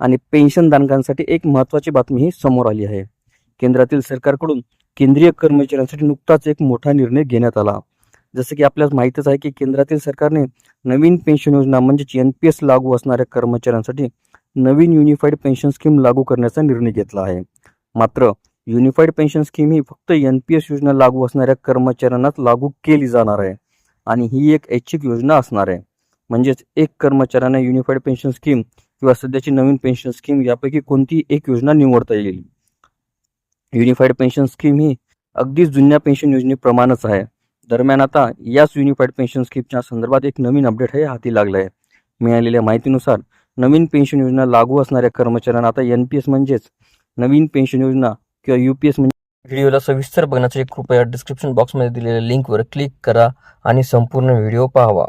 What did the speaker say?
आणि पेन्शनधारकांसाठी एक महत्त्वाची बातमी ही समोर आली आहे. केंद्रातील सरकारकडून केंद्रीय कर्मचाऱ्यांसाठी नुकताच एक मोठा निर्णय घेण्यात आला. जसं की आपल्याला माहितच आहे की केंद्रातील सरकारने नवीन पेन्शन योजना म्हणजेच एन पी एस लागू असणाऱ्या कर्मचाऱ्यांसाठी नवीन युनिफाईड पेन्शन स्कीम लागू करण्याचा निर्णय घेतला आहे. मात्र युनिफाईड पेन्शन स्कीम ही फक्त एन पी एस योजना लागू असणाऱ्या कर्मचाऱ्यांनाच लागू केली जाणार आहे आणि ही एक ऐच्छिक योजना असणार आहे. म्हणजेच एक कर्मचाऱ्यांना युनिफाईड पेन्शन स्कीम किंवा सध्याची नवीन पेन्शन स्कीम यापैकी कोणती एक योजना निवडता येईल? युनिफाईड पेन्शन स्कीम ही अगदी जुन्या पेन्शन योजनेप्रमाणेच आहे. दरम्यान आता याच युनिफाईड पेन्शन स्कीमच्या संदर्भात एक नवीन अपडेट हे हाती लागलं आहे मिळालेल्या माहितीनुसार नवीन पेन्शन योजना लागू असणाऱ्या कर्मचाऱ्यांना आता एन पी एस म्हणजेच नवीन पेन्शन योजना किंवा यू पी एस म्हणजे व्हिडिओला सविस्तर बघण्यासाठी कृपया डिस्क्रिप्शन बॉक्समध्ये दिलेल्या लिंकवर क्लिक करा आणि संपूर्ण व्हिडिओ पाहावा.